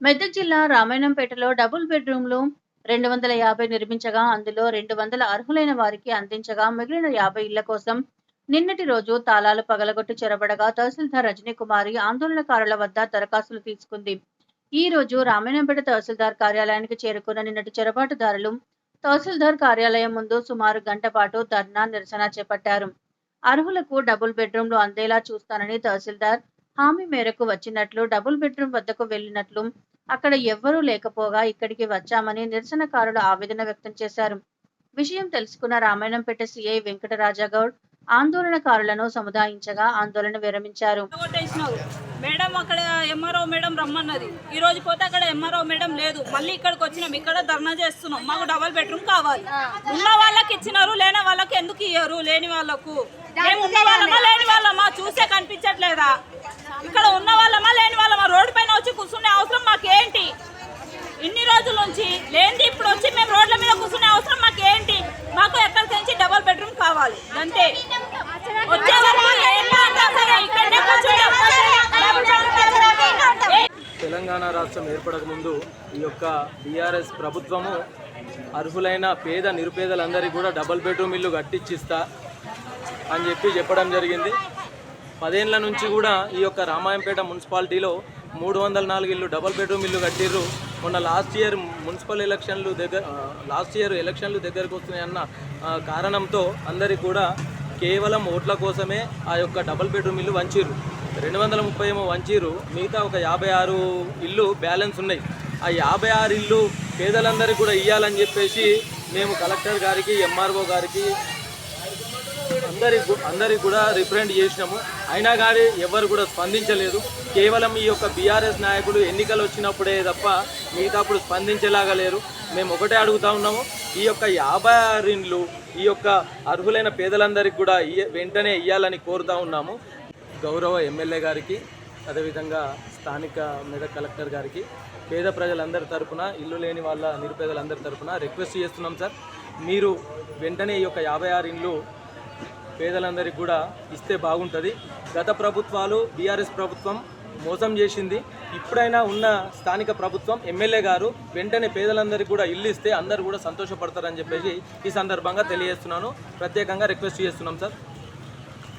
మెదక్ జిల్లా రామాయణంపేటలో డబుల్ బెడ్రూమ్లు రెండు వందల యాభై నిర్మించగా అందులో రెండు వందల అర్హులైన వారికి అందించగా మిగిలిన యాభై ఇళ్ళ కోసం నిన్నటి రోజు తాళాలు పగలగొట్టి చెరబడగా తహసీల్దార్ రజనీ కుమారి ఆందోళనకారుల వద్ద దరఖాస్తులు తీసుకుంది. ఈ రోజు రామాయణంపేట తహసీల్దార్ కార్యాలయానికి చేరుకున్న నిన్నటి చెరబాటుదారులు తహసీల్దార్ కార్యాలయం ముందు సుమారు గంట పాటు ధర్నా నిరసన చేపట్టారు. అర్హులకు డబుల్ బెడ్రూమ్లు అందేలా చూస్తానని తహసీల్దార్ హామీ మేరకు వచ్చినట్లు డబుల్ బెడ్రూమ్ వద్దకు వెళ్ళినట్లు అక్కడ ఎవ్వరూ లేకపోగా ఇక్కడికి వచ్చామని నిరసనకారులు ఆవేదన వ్యక్తం చేశారు. విషయం తెలుసుకున్న రామాయణంపేట సిఐ వెంకటరాజగౌడ్ ఆందోళనకారులను సముదాయించగా ఆందోళన విరమించారు. మేడం అక్కడ ఎంఆర్ఓ మేడం రమ్మన్నది. ఈ రోజు పోతే అక్కడ ఎంఆర్ఓ మేడం లేదు. మళ్ళీ ఇక్కడికి వచ్చినాం. ఇక్కడ ధర్నా చేస్తున్నాం. మాకు డబల్ బెడ్రూమ్ కావాలి. ఉన్న వాళ్ళకి ఇచ్చినారు లేని వాళ్ళకి ఎందుకు ఇయ్యరు? లేని వాళ్ళకు. మేము ఉన్న వాళ్ళమా లేని వాళ్ళమా? చూసే కనిపించట్లేదా? ఇక్కడ ఉన్న వాళ్ళమా లేని వాళ్ళమా రోడ్డు పైన వచ్చి కూర్చునే అవసరం మాకేంటి? ఇన్ని రోజుల నుంచి లేనిది ఇప్పుడు వచ్చి మేము రోడ్ల మీద కూర్చునే అవసరం మాకేంటి? మాకు ఎక్కడికి నుంచి డబల్ బెడ్రూమ్ కావాలి అంతే. తెలంగాణ రాష్ట్రం ఏర్పడక ముందు ఈ యొక్క బీఆర్ఎస్ ప్రభుత్వము అర్హులైన పేద నిరుపేదలందరికీ కూడా డబల్ బెడ్రూమ్ ఇల్లు కట్టించిస్తా అని చెప్పి చెప్పడం జరిగింది. పదేళ్ళ నుంచి కూడా ఈ యొక్క రామాయంపేట మున్సిపాలిటీలో మూడు వందల నాలుగు ఇల్లు డబల్ బెడ్రూమ్ ఇల్లు కట్టిర్రు. మొన్న లాస్ట్ ఇయర్ మున్సిపల్ ఎలక్షన్లు దగ్గర లాస్ట్ ఇయర్ ఎలక్షన్లు దగ్గరకు వస్తున్నాయన్న కారణంతో అందరికీ కూడా కేవలం ఓట్ల కోసమే ఆ యొక్క డబల్ బెడ్రూమ్ ఇల్లు వంచిర్రు. రెండు వందల ముప్పై ఏమో వంచిర్రు. మిగతా ఒక యాభై ఆరు ఇల్లు బ్యాలెన్స్ ఉన్నాయి. ఆ యాభై ఆరు ఇల్లు పేదలందరికీ కూడా ఇవ్వాలని చెప్పేసి మేము కలెక్టర్ గారికి ఎంఆర్ఓ గారికి అందరికి అందరికి కూడా రిప్రజెంట్ చేసినాము. అయినా కానీ ఎవరు కూడా స్పందించలేదు. కేవలం ఈ యొక్క బీఆర్ఎస్ నాయకులు ఎన్నికలు వచ్చినప్పుడే తప్ప మిగతాప్పుడు స్పందించేలాగా లేరు. మేము ఒకటే అడుగుతా ఉన్నాము. ఈ యొక్క యాభై ఆరిండ్లు ఈ యొక్క అర్హులైన పేదలందరికీ కూడా ఇయ్య- వెంటనే ఇవ్వాలని కోరుతా ఉన్నాము. గౌరవ ఎమ్మెల్యే గారికి అదేవిధంగా స్థానిక మెదక్ కలెక్టర్ గారికి పేద ప్రజలందరి తరపున ఇల్లు లేని వాళ్ళ నిరుపేదలందరి తరఫున రిక్వెస్ట్ చేస్తున్నాం సార్. మీరు వెంటనే ఈ యొక్క యాభై ఆరు ఇండ్లు పేదలందరికీ కూడా ఇస్తే బాగుంటుంది. గత ప్రభుత్వాలు బీఆర్ఎస్ ప్రభుత్వం మోసం చేసింది. ఇప్పుడైనా ఉన్న స్థానిక ప్రభుత్వం ఎమ్మెల్యే గారు వెంటనే పేదలందరికీ కూడా ఇల్లు ఇస్తే అందరూ కూడా సంతోషపడతారని చెప్పేసి ఈ సందర్భంగా తెలియజేస్తున్నాను. ప్రత్యేకంగా రిక్వెస్ట్ చేస్తున్నాం సార్.